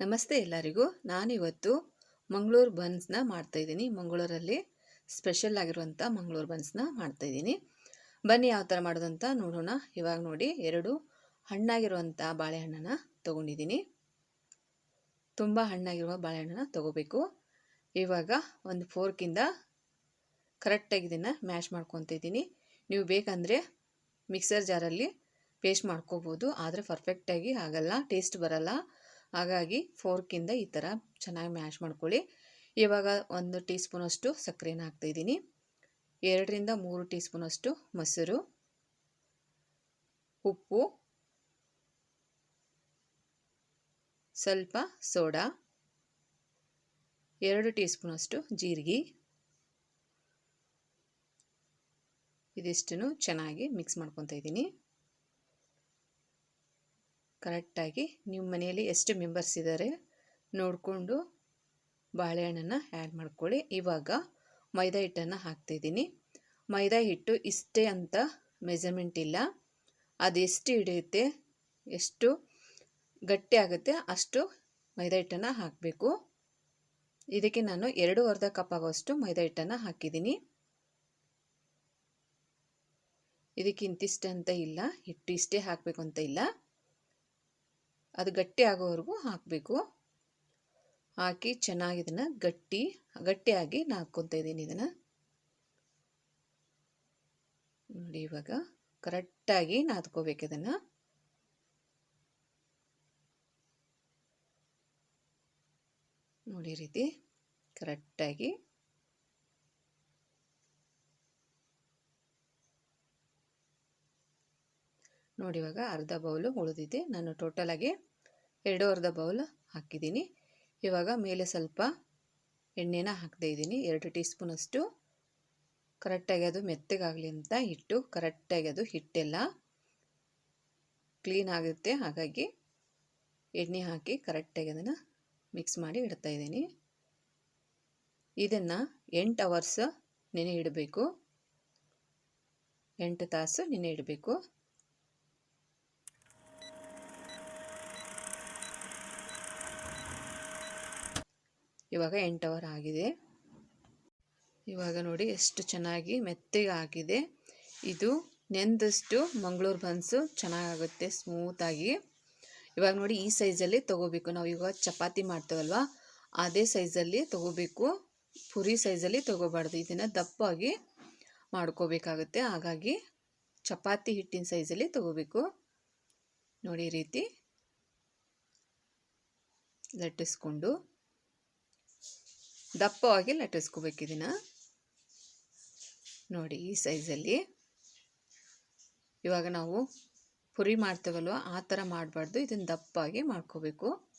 ನಮಸ್ತೆ ಎಲ್ಲರಿಗೂ. ನಾನಿವತ್ತು ಮಂಗಳೂರು ಬನ್ಸ್ನ ಮಾಡ್ತಾಯಿದ್ದೀನಿ. ಮಂಗಳೂರಲ್ಲಿ ಸ್ಪೆಷಲ್ ಆಗಿರುವಂಥ ಮಂಗಳೂರು ಬನ್ಸ್ನ ಮಾಡ್ತಾಯಿದ್ದೀನಿ. ಬನ್ನಿ ಯಾವ ಥರ ಮಾಡೋದಂತ ನೋಡೋಣ. ಇವಾಗ ನೋಡಿ, ಎರಡು ಹಣ್ಣಾಗಿರುವಂಥ ಬಾಳೆಹಣ್ಣನ್ನು ತೊಗೊಂಡಿದ್ದೀನಿ. ತುಂಬ ಹಣ್ಣಾಗಿರುವ ಬಾಳೆಹಣ್ಣನ್ನು ತೊಗೋಬೇಕು. ಇವಾಗ ಒಂದು ಫೋರ್ಕಿಂದ ಕರೆಕ್ಟಾಗಿ ಇದನ್ನು ಮ್ಯಾಶ್ ಮಾಡ್ಕೊತಿದ್ದೀನಿ. ನೀವು ಬೇಕಂದರೆ ಮಿಕ್ಸರ್ ಜಾರಲ್ಲಿ ಪೇಸ್ಟ್ ಮಾಡ್ಕೋಬೋದು. ಆದರೆ ಪರ್ಫೆಕ್ಟಾಗಿ ಆಗಲ್ಲ. ಟೇಸ್ಟ್ ಬರಲ್ಲ. ಹಾಗಾಗಿ ಫೋರ್ಕಿಂದ ಈ ಥರ ಚೆನ್ನಾಗಿ ಮ್ಯಾಶ್ ಮಾಡ್ಕೊಳ್ಳಿ. ಇವಾಗ ಒಂದು ಟೀ ಸ್ಪೂನಷ್ಟು ಸಕ್ಕರೆನ ಹಾಕ್ತಾಯಿದ್ದೀನಿ ಎರಡರಿಂದ ಮೂರು ಟೀ ಸ್ಪೂನಷ್ಟು ಮೊಸರು. ಉಪ್ಪು. ಸ್ವಲ್ಪ ಸೋಡಾ. ಎರಡು ಟೀ ಸ್ಪೂನಷ್ಟು ಜೀರಿಗೆ. ಇದಿಷ್ಟನ್ನು ಚೆನ್ನಾಗಿ ಮಿಕ್ಸ್ ಮಾಡ್ಕೊತಾ ಇದ್ದೀನಿ. ಕರೆಕ್ಟಾಗಿ ನಿಮ್ಮ ಮನೆಯಲ್ಲಿ ಎಷ್ಟು ಮೆಂಬರ್ಸ್ ಇದ್ದಾರೆ ನೋಡಿಕೊಂಡು ಬಾಳೆಹಣ್ಣನ್ನು ಆ್ಯಡ್ ಮಾಡ್ಕೊಳ್ಳಿ. ಇವಾಗ ಮೈದಾ ಹಿಟ್ಟನ್ನು ಹಾಕ್ತಿದ್ದೀನಿ ಮೈದಾ ಹಿಟ್ಟು ಇಷ್ಟೇ ಅಂತ ಮೆಜರ್ಮೆಂಟ್ ಇಲ್ಲ. ಅದೆಷ್ಟು ಹಿಡಿಯುತ್ತೆ, ಎಷ್ಟು ಗಟ್ಟಿ ಆಗುತ್ತೆ ಅಷ್ಟು ಮೈದಾ ಹಿಟ್ಟನ್ನು ಹಾಕಬೇಕು. ಇದಕ್ಕೆ ನಾನು ಎರಡು ಅರ್ಧ ಕಪ್ ಆಗೋಷ್ಟು ಮೈದಾ ಹಿಟ್ಟನ್ನು ಹಾಕಿದ್ದೀನಿ. ಇದಕ್ಕೆ ಇಂತಿಷ್ಟು ಅಂತ ಇಲ್ಲ, ಹಿಟ್ಟು ಇಷ್ಟೇ ಹಾಕಬೇಕು ಅಂತ ಇಲ್ಲ. ಅದು ಗಟ್ಟಿ ಆಗೋವರೆಗೂ ಹಾಕಬೇಕು. ಹಾಕಿ ಚೆನ್ನಾಗಿ ಇದನ್ನು ಗಟ್ಟಿ, ಗಟ್ಟಿಯಾಗಿ ನಾದ್ಕೊತಾ ಇದ್ದೀನಿ ಇದನ್ನು. ನೋಡಿ ಇವಾಗ ಕರೆಕ್ಟಾಗಿ ನಾದ್ಕೋಬೇಕು ಇದನ್ನು. ನೋಡಿ ರೀತಿ ಕರೆಕ್ಟಾಗಿ. ನೋಡಿ ಇವಾಗ ಅರ್ಧ ಬೌಲು ಉಳಿದಿದೆ ನಾನು ಟೋಟಲಾಗಿ ಎರಡು ಅರ್ಧ ಬೌಲ್ ಹಾಕಿದ್ದೀನಿ. ಇವಾಗ ಮೇಲೆ ಸ್ವಲ್ಪ ಎಣ್ಣೆನ ಹಾಕ್ತಾ ಇದ್ದೀನಿ. ಎರಡು ಟೀ ಸ್ಪೂನಷ್ಟು ಕರೆಕ್ಟಾಗಿ ಅದು ಮೆತ್ತಗಾಗಲಿ ಅಂತ ಹಿಟ್ಟು, ಕರೆಕ್ಟಾಗಿ ಅದು ಹಿಟ್ಟೆಲ್ಲ ಕ್ಲೀನ್ ಆಗುತ್ತೆ. ಹಾಗಾಗಿ ಎಣ್ಣೆ ಹಾಕಿ ಕರೆಕ್ಟಾಗಿ ಅದನ್ನು ಮಿಕ್ಸ್ ಮಾಡಿ ಇಡ್ತಾ ಇದ್ದೀನಿ. ಇದನ್ನು ಎಂಟು ಅವರ್ಸ್ ನೆನೆ ಇಡಬೇಕು. ಎಂಟು ತಾಸು ನೆನೆ ಇಡಬೇಕು. ಇವಾಗ ಎಂಟು ಅವರ್ ಆಗಿದೆ. ಇವಾಗ ನೋಡಿ ಎಷ್ಟು ಚೆನ್ನಾಗಿ ಮೆತ್ತಗೆ ಆಗಿದೆ. ಇದು ನೆಂದಷ್ಟು ಮಂಗಳೂರು ಬನ್ಸು ಚೆನ್ನಾಗಾಗುತ್ತೆ ಸ್ಮೂತಾಗಿ ಇವಾಗ ನೋಡಿ ಈ ಸೈಜಲ್ಲಿ ತೊಗೋಬೇಕು. ನಾವು ಇವಾಗ ಚಪಾತಿ ಮಾಡ್ತೇವಲ್ವ? ಅದೇ ಸೈಜಲ್ಲಿ ತೊಗೋಬೇಕು. ಪುರಿ ಸೈಜಲ್ಲಿ ತೊಗೋಬಾರ್ದು. ಇದನ್ನು ದಪ್ಪಾಗಿ ಮಾಡ್ಕೋಬೇಕಾಗುತ್ತೆ. ಹಾಗಾಗಿ ಚಪಾತಿ ಹಿಟ್ಟಿನ ಸೈಜಲ್ಲಿ ತೊಗೋಬೇಕು. ನೋಡಿ ರೀತಿ ಲಟ್ಟಿಸ್ಕೊಂಡು. ದಪ್ಪವಾಗಿ ಲಟ್ಟಿಸ್ಕೋಬೇಕು ಇದನ್ನು ನೋಡಿ ಈ ಸೈಜಲ್ಲಿ. ಇವಾಗ ನಾವು ಪುರಿ ಮಾಡ್ತೇವಲ್ವ? ಆ ಥರ ಮಾಡಬಾರ್ದು. ಇದನ್ನು ದಪ್ಪಾಗಿ ಮಾಡ್ಕೋಬೇಕು.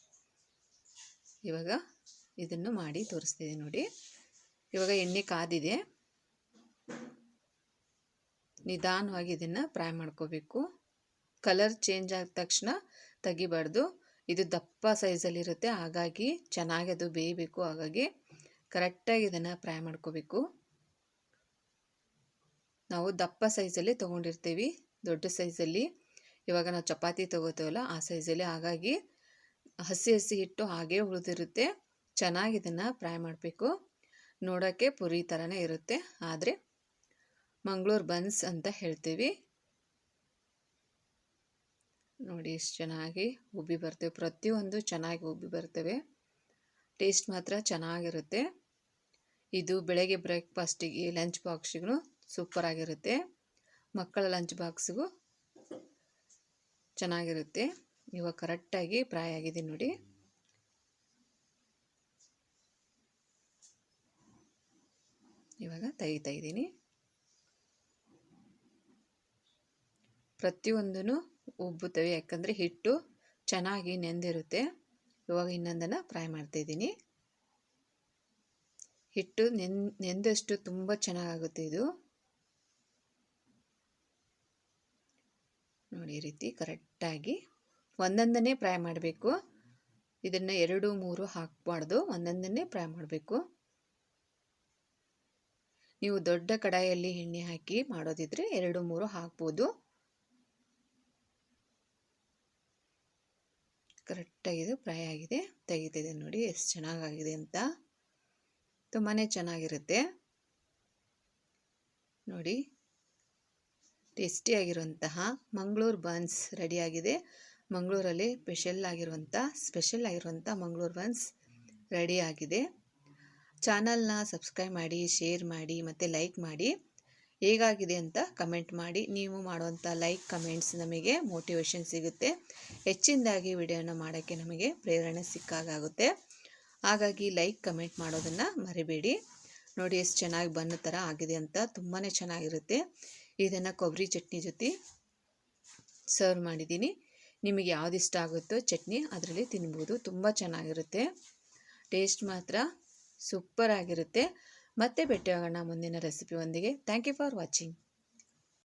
ಇವಾಗ ಇದನ್ನು ಮಾಡಿ ತೋರಿಸ್ತಿದೆ ನೋಡಿ. ಇವಾಗ ಎಣ್ಣೆ ಕಾದಿದೆ. ನಿಧಾನವಾಗಿ ಇದನ್ನು ಫ್ರೈ ಮಾಡ್ಕೋಬೇಕು. ಕಲರ್ ಚೇಂಜ್ ಆದ ತಕ್ಷಣ ತೆಗಿಬಾರ್ದು. ಇದು ದಪ್ಪ ಸೈಜಲ್ಲಿರುತ್ತೆ. ಹಾಗಾಗಿ ಚೆನ್ನಾಗಿ ಅದು ಬೇಯಬೇಕು. ಹಾಗಾಗಿ ಕರೆಕ್ಟಾಗಿ ಇದನ್ನು ಫ್ರೈ ಮಾಡ್ಕೋಬೇಕು. ನಾವು ದಪ್ಪ ಸೈಜಲ್ಲಿ ತೊಗೊಂಡಿರ್ತೀವಿ, ದೊಡ್ಡ ಸೈಜಲ್ಲಿ. ಇವಾಗ ನಾವು ಚಪಾತಿ ತೊಗೋತೀವಲ್ಲ, ಆ ಸೈಜಲ್ಲಿ. ಹಾಗಾಗಿ ಹಸಿ ಹಸಿ ಹಿಟ್ಟು ಹಾಗೇ ಉಳಿದಿರುತ್ತೆ. ಚೆನ್ನಾಗಿ ಇದನ್ನು ಫ್ರೈ ಮಾಡಬೇಕು. ನೋಡೋಕ್ಕೆ ಪುರಿ ಥರನೇ ಇರುತ್ತೆ. ಆದರೆ ಮಂಗಳೂರು ಬನ್ಸ್ ಅಂತ ಹೇಳ್ತೀವಿ. ನೋಡಿ ಎಷ್ಟು ಚೆನ್ನಾಗಿ ಉಬ್ಬಿ ಬರ್ತೇವೆ. ಪ್ರತಿಯೊಂದು ಚೆನ್ನಾಗಿ ಉಬ್ಬಿ ಬರ್ತವೆ. ಟೇಸ್ಟ್ ಮಾತ್ರ ಚೆನ್ನಾಗಿರುತ್ತೆ. ಇದು ಬೆಳಗ್ಗೆ ಬ್ರೇಕ್ಫಾಸ್ಟಿಗೆ ಲಂಚ್ ಬಾಕ್ಸಿಗೂ ಸೂಪರಾಗಿರುತ್ತೆ ಮಕ್ಕಳ ಲಂಚ್ ಬಾಕ್ಸಿಗೂ ಚೆನ್ನಾಗಿರುತ್ತೆ. ಇವಾಗ ಕರೆಕ್ಟಾಗಿ ಫ್ರೈ ಆಗಿದೆ ನೋಡಿ. ಇವಾಗ ತೆಗಿತಾ ಇದ್ದೀನಿ. ಪ್ರತಿಯೊಂದೂ ಉಬ್ಬುತ್ತವೆ, ಯಾಕಂದರೆ ಹಿಟ್ಟು ಚೆನ್ನಾಗಿ ನೆಂದಿರುತ್ತೆ. ಇವಾಗ ಇನ್ನೊಂದನ್ನು ಫ್ರೈ ಮಾಡ್ತಾಯಿದ್ದೀನಿ ಹಿಟ್ಟು ನೆನ್, ನೆಂದಷ್ಟು ತುಂಬ ಚೆನ್ನಾಗಾಗುತ್ತೆ ಇದು. ನೋಡಿ ಈ ರೀತಿ ಕರೆಕ್ಟಾಗಿ ಒಂದೊಂದನ್ನೇ ಫ್ರೈ ಮಾಡಬೇಕು. ಇದನ್ನು ಎರಡು, ಮೂರು ಹಾಕಬಾರ್ದು. ಒಂದೊಂದನ್ನೇ ಫ್ರೈ ಮಾಡಬೇಕು. ನೀವು ದೊಡ್ಡ ಕಡಾಯಲ್ಲಿ ಎಣ್ಣೆ ಹಾಕಿ ಮಾಡೋದಿದ್ರೆ ಎರಡು, ಮೂರು ಹಾಕ್ಬೋದು. ಕರೆಕ್ಟಾಗಿ ಫ್ರೈ ಆಗಿದೆ. ತೆಗಿತಿದೆ ನೋಡಿ, ಎಷ್ಟು ಚೆನ್ನಾಗಾಗಿದೆ ಅಂತ. ತುಂಬಾ ಚೆನ್ನಾಗಿರುತ್ತೆ. ನೋಡಿ, ಟೇಸ್ಟಿಯಾಗಿರುವಂತಹ ಮಂಗಳೂರು ಬನ್ಸ್ ರೆಡಿಯಾಗಿದೆ. ಮಂಗಳೂರಲ್ಲಿ ಸ್ಪೆಷಲ್ ಆಗಿರುವಂಥ ಸ್ಪೆಷಲ್ ಆಗಿರುವಂಥ ಮಂಗಳೂರು ಬನ್ಸ್ ರೆಡಿಯಾಗಿದೆ. ಚಾನಲ್ನ ಸಬ್ಸ್ಕ್ರೈಬ್ ಮಾಡಿ, ಶೇರ್ ಮಾಡಿ, ಮತ್ತು ಲೈಕ್ ಮಾಡಿ. ಹೇಗಾಗಿದೆ ಅಂತ ಕಮೆಂಟ್ ಮಾಡಿ. ನೀವು ಮಾಡುವಂಥ ಲೈಕ್, ಕಮೆಂಟ್ಸ್ ನಮಗೆ ಮೋಟಿವೇಶನ್ ಸಿಗುತ್ತೆ. ಹೆಚ್ಚಿನದಾಗಿ ವಿಡಿಯೋನ ಮಾಡೋಕ್ಕೆ ನಮಗೆ ಪ್ರೇರಣೆ ಸಿಕ್ಕಾಗುತ್ತೆ ಹಾಗಾಗಿ ಲೈಕ್, ಕಮೆಂಟ್ ಮಾಡೋದನ್ನು ಮರಿಬೇಡಿ. ನೋಡಿ ಎಷ್ಟು ಚೆನ್ನಾಗಿ ಬಂದ ಥರ ಆಗಿದೆ ಅಂತ ತುಂಬಾ ಚೆನ್ನಾಗಿರುತ್ತೆ. ಇದನ್ನು ಕೊಬ್ಬರಿ ಚಟ್ನಿ ಜೊತೆ ಸರ್ವ್ ಮಾಡಿದ್ದೀನಿ. ನಿಮಗೆ ಯಾವ್ದು ಇಷ್ಟ ಆಗುತ್ತೋ ಚಟ್ನಿ ಅದರಲ್ಲಿ ತಿನ್ಬೋದು. ತುಂಬ ಚೆನ್ನಾಗಿರುತ್ತೆ. ಟೇಸ್ಟ್ ಮಾತ್ರ ಸೂಪರ್ ಆಗಿರುತ್ತೆ. ಮತ್ತೆ ಭೇಟಿಯಾಗೋಣ ಮುಂದಿನ ರೆಸಿಪಿ ಒಂದಿಗೆ. Thank you for watching